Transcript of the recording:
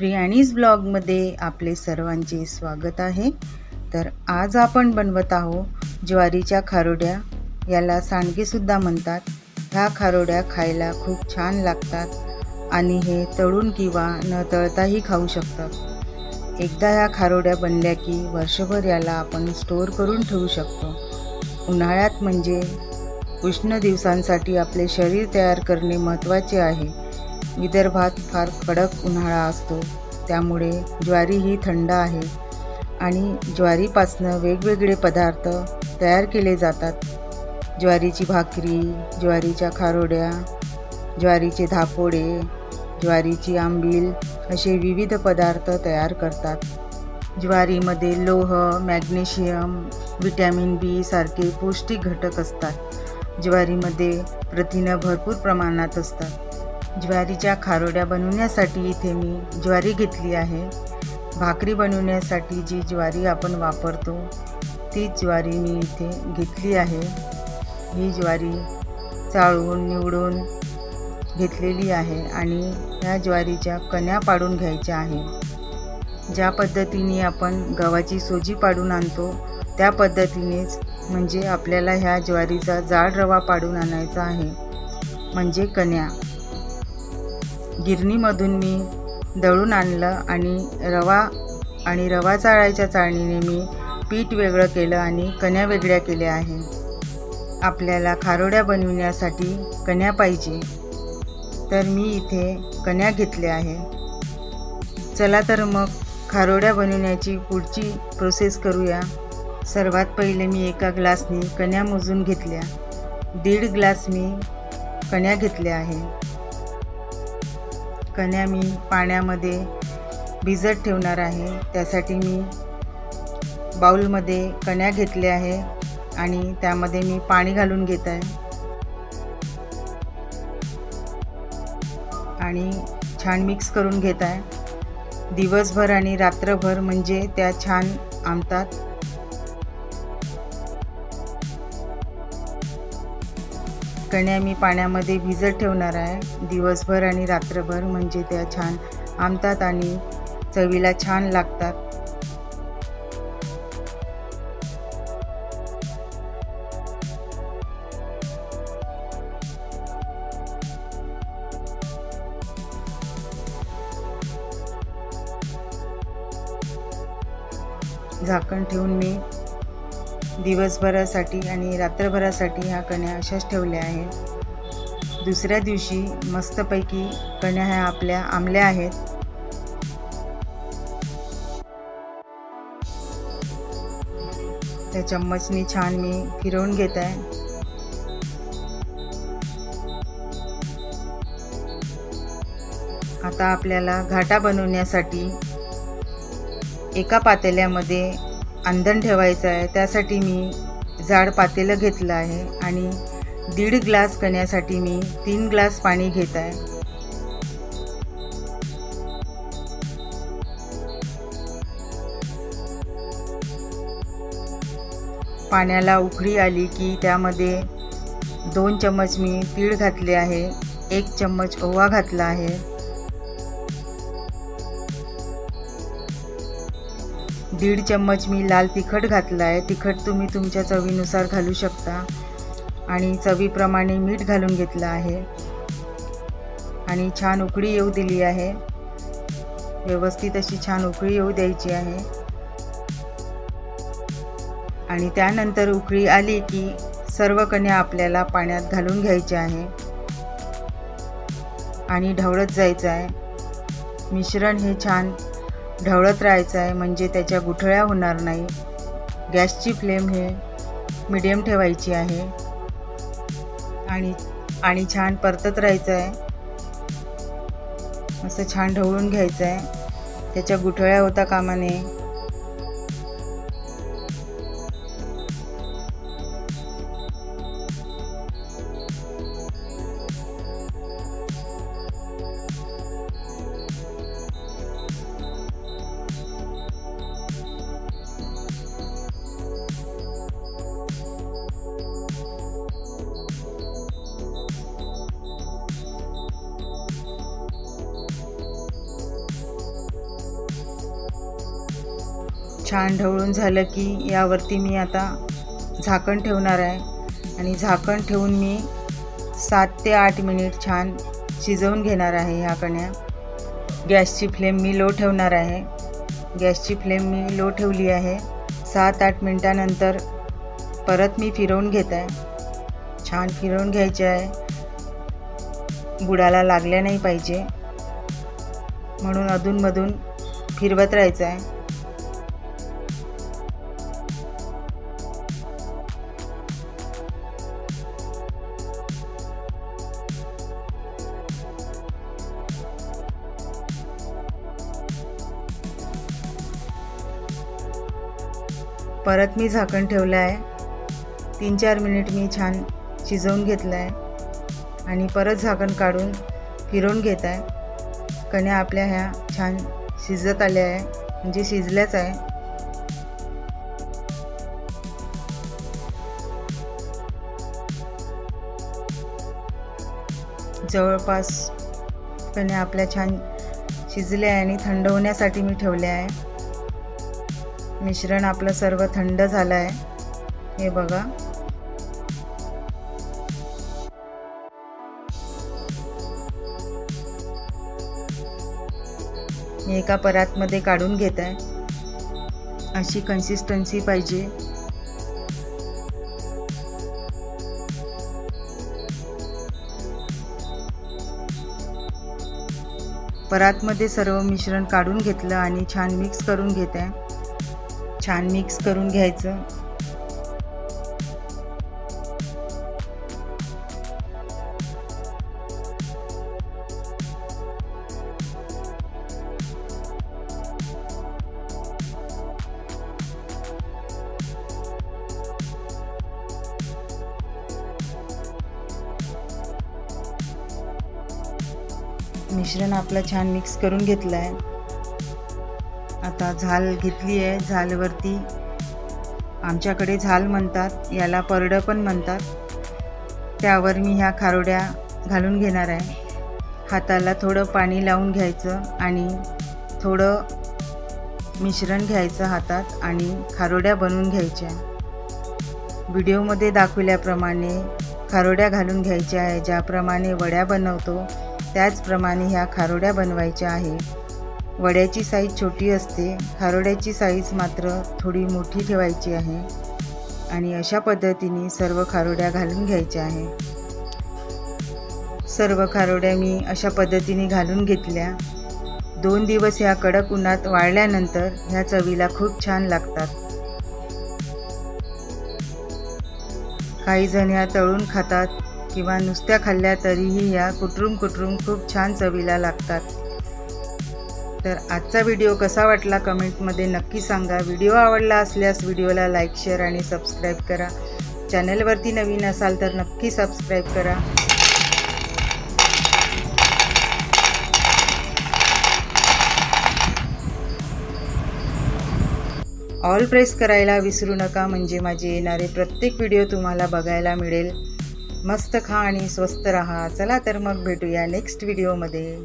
प्रियाणीज ब्लॉगमध्ये आपले सर्वांचे स्वागत आहे. तर आज आपण बनवत आहोत ज्वारीच्या खारोड्या. याला सांडगेसुद्धा म्हणतात. ह्या खारोड्या खायला खूप छान लागतात आणि हे तळून किंवा न तळताही खाऊ शकतात. एकदा ह्या खारोड्या बनल्या की वर्षभर याला आपण स्टोअर करून ठेवू शकतो. उन्हाळ्यात म्हणजे उष्ण दिवसांसाठी आपले शरीर तयार करणे महत्त्वाचे आहे. विदर्भात फार कडक उन्हाळा असतो. त्यामुळे ज्वारी ही थंड आहे आणि ज्वारीपासनं वेगवेगळे पदार्थ तयार केले जातात. ज्वारीची भाकरी ज्वारीच्या खारोड्या ज्वारीचे धापोडे ज्वारीची आंबील असे विविध पदार्थ तयार करतात. ज्वारीमध्ये लोह मॅग्नेशियम विटॅमिन बी सारखे पौष्टिक घटक असतात. ज्वारीमध्ये प्रथिनं भरपूर प्रमाणात असतात. ज्वारीच्या खारोड्या बनवण्यासाठी इथे मी ज्वारी घेतली आहे. भाकरी बनवण्यासाठी जी ज्वारी आपण वापरतो ती ज्वारी मी इथे घेतली आहे. ही ज्वारी चाळून निवडून घेतलेली आहे आणि ह्या ज्वारीच्या कण्या पाडून घ्यायच्या आहे. ज्या पद्धतीने आपण गव्हाची सोजी पाडून आणतो त्या पद्धतीनेच म्हणजे आपल्याला ह्या ज्वारीचा जाड रवा पाडून आणायचा आहे. म्हणजे कण्या. गिरणीमधून मी दळून आणलं आणि रवा आणि रवा चाळायच्या चाळणीने मी पीठ वेगळं केलं आणि कण्या वेगळ्या केल्या आहे. आपल्याला खारोड्या बनविण्यासाठी कण्या पाहिजे. तर मी इथे कण्या घेतल्या आहे. चला तर मग खारोड्या बनवण्याची पुढची प्रोसेस करूया. सर्वात पहिले मी एका ग्लासनी कण्या मोजून घेतल्या. दीड ग्लास मी कण्या घेतल्या आहे. कण्या मी पाण्यामध्ये भिजत ठेवणार आहे. त्यासाठी मी बाऊलमध्ये कण्या घेतल्या आहे आणि त्यामध्ये मी पाणी घालून घेत आहे. आणि छान मिक्स करून घेत आहे. दिवसभर आणि रात्रभर म्हणजे त्या छान आमतात. कण्या मी पाण्यामध्ये भिजत ठेवणार आहे. दिवसभर आणि रात्रभर म्हणजे त्या छान आमतात आणि चवीला छान लागतात. झाकण ठेवून मी दिवसभरासाठी आणि रात्रभरासाठी ह्या कण्या अशाच ठेवल्या आहेत. दुसऱ्या दिवशी मस्तपैकी कण्या ह्या आपल्या आंबल्या आहेत. त्या चम्मचनी छान मी फिरवून घेत आहे. आता आपल्याला घाटा बनवण्यासाठी एका पातेल्यामध्ये अंधण ठेवायचं आहे. त्यासाठी मी जाड पातेलं घेतलं आहे आणि दीड ग्लास कण्यासाठी मी तीन ग्लास पाणी घेत आहे. पाण्याला उकळी आली की त्यामध्ये दोन चम्मच मी तीळ घातले आहे. एक चम्मच ओवा घातला आहे. दीड चम्मच मी लाल तिखट घातलं आहे तिखट तुम्ही तुमच्या चवीनुसार घालू शकता. आणि चवीप्रमाणे मीठ घालून घेतलं आहे. आणि छान उकळी येऊ दिली आहे. व्यवस्थित अशी छान उकळी येऊ द्यायची आहे. आणि त्यानंतर उकळी आली की सर्व कण्या आपल्याला पाण्यात घालून घ्यायचे आहे. आणि ढवळत जायचं आहे. मिश्रण हे छान ढवळत राहायचं आहे म्हणजे त्याच्या गुठळ्या होणार नाही. गॅसची फ्लेम हे मिडियम ठेवायची आहे. आणि आणि छान परतत राहायचं आहे असं छान ढवळून घ्यायचं आहे त्याच्या गुठळ्या होता कामा छान ढवळून झालं की यावरती मी आता झाकण ठेवणार आहे. आणि झाकण ठेवून मी सात ते आठ मिनिट छान शिजवून घेणार आहे ह्या कण्या. गॅसची फ्लेम मी लो ठेवणार आहे. गॅसची फ्लेम मी लो ठेवली आहे. सात आठ मिनटानंतर परत मी फिरवून घेत आहे. छान फिरवून घ्यायचे आहे. बुडाला लागल्या नाही पाहिजे. म्हणून अधूनमधून फिरवत राहायचं आहे. परत मी झाकण ठेवलं आहे तीन चार मिनिट मी छान शिजवून घेतलं आहे आणि परत झाकण काढून फिरवून घेत आहे कण्या आपल्या ह्या छान शिजत आल्या आहे. म्हणजे शिजल्याच आहे. जवळपास कण्या आपल्या छान शिजल्या आहे आणि थंड होण्यासाठी मी ठेवल्या आहे. मिश्रण आपलं सर्व थंड झालं आहे हे बघा. मी एका परातमध्ये काढून घेत आहे अशी कन्सिस्टन्सी पाहिजे. परातमध्ये सर्व मिश्रण काढून घेतलं आणि छान मिक्स करून घेत आहे छान मिक्स करून घ्यायचं. मिश्रण आपलं छान मिक्स करून घेतलं आहे आता झाल घेतली आहे झालवरती. आमच्याकडे झाल म्हणतात याला परडं पण म्हणतात. त्यावर मी ह्या खारोड्या घालून घेणार आहे. हाताला थोडं पाणी लावून घ्यायचं आणि थोडं मिश्रण घ्यायचं हातात आणि खारोड्या बनवून घ्यायच्या. व्हिडिओमध्ये दाखवल्याप्रमाणे खारोड्या घालून घ्यायच्या आहे ज्याप्रमाणे वड्या बनवतो त्याचप्रमाणे ह्या खारोड्या बनवायच्या आहे. वड्याची साईज छोटी असते. खारोड्याची साईज मात्र थोडी मोठी ठेवायची आहे. आणि अशा पद्धतीने सर्व खारोड्या घालून घ्यायच्या आहे. सर्व खारोड्या मी अशा पद्धतीने घालून घेतल्या. दोन दिवस ह्या कडक उन्हात वाळल्यानंतर ह्या चवीला खूप छान लागतात. काही जण ह्या तळून खातात किंवा नुसत्या खाल्ल्या तरीही या कुटरून कुटरून खूप छान चवीला लागतात. तर आजचा व्हिडिओ कसा वाटला कमेंटमध्ये नक्की सांगा. व्हिडिओ आवडला असल्यास व्हिडिओला लाईक शेअर आणि सबस्क्राईब करा. चॅनलवरती नवीन असाल तर नक्की सबस्क्राईब करा. ऑल प्रेस करायला विसरू नका म्हणजे माझे येणारे प्रत्येक व्हिडिओ तुम्हाला बघायला मिळेल. मस्त खा आणि स्वस्त रहा. चला तर मग भेटूया नेक्स्ट व्हिडिओमध्ये